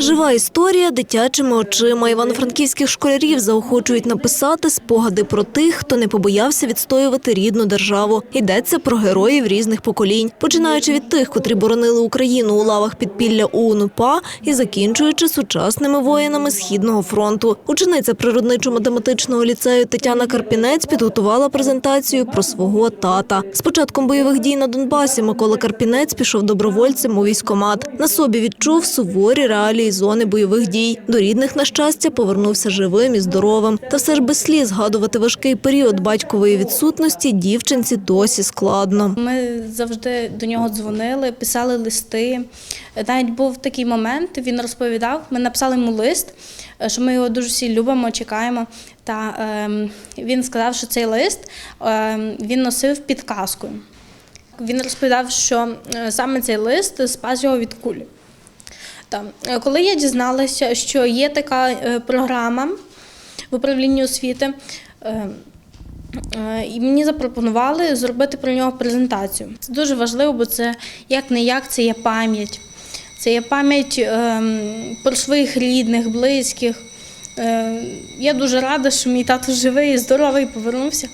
Жива історія дитячими очима. Івано-франківських школярів заохочують написати спогади про тих, хто не побоявся відстоювати рідну державу. Йдеться про героїв різних поколінь, починаючи від тих, котрі боронили Україну у лавах підпілля УНУПА і закінчуючи сучасними воїнами Східного фронту. Учениця природничо-математичного ліцею Тетяна Карпінець підготувала презентацію про свого тата. З початком бойових дій на Донбасі Микола Карпінець пішов добровольцем у військкомат. На собі відчув суворі реалії зони бойових дій. До рідних, на щастя, повернувся живим і здоровим. Та все ж без сліз згадувати важкий період батькової відсутності дівчинці досі складно. Ми завжди до нього дзвонили, писали листи. Навіть був такий момент, він розповідав, ми написали йому лист, е, що ми його дуже всі любимо, чекаємо. Та ем, він сказав, що цей лист ем, він носив під каскою. Він розповідав, що е, саме цей лист спас його від кулі. Та, е, коли я дізналася, що є така е, програма в управлінні освіти, е, І мені запропонували зробити про нього презентацію. Це дуже важливо, бо це як не як це є пам'ять. Це є пам'ять ем, про своїх рідних, близьких. Я дуже рада, що мій тато живий і здоровий повернувся.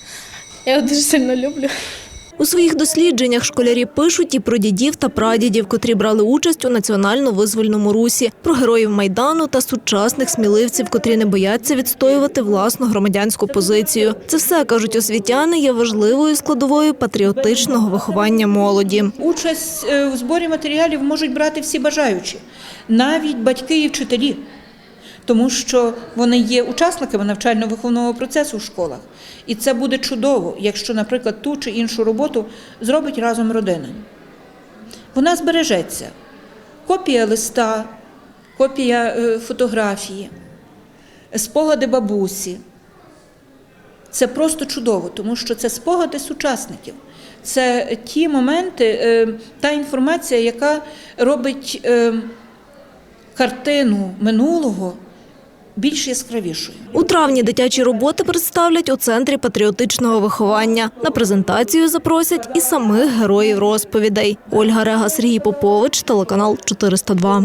Я його дуже сильно люблю. У своїх дослідженнях школярі пишуть і про дідів та прадідів, котрі брали участь у національно-визвольному русі, про героїв майдану та сучасних сміливців, котрі не бояться відстоювати власну громадянську позицію. Це все кажуть освітяни, є важливою складовою патріотичного виховання молоді. Участь е, у зборі матеріалів можуть брати всі бажаючі, навіть батьки і вчителі, тому що вони є учасниками навчально-виховного процесу в школах. І це буде чудово, якщо, наприклад, ту чи іншу роботу зробить разом родина. Вона збережеться. Копія листа, копія е, фотографії, спогади бабусі. Це просто чудово, тому що це спогади сучасників. Це ті моменти, е, та інформація, яка робить е, картину минулого більш яскравішою. У травні дитячі роботи представлять у центрі патріотичного виховання. На презентацію запросять і самих героїв розповідей. Ольга Рега, Сергій Попович, телеканал 402.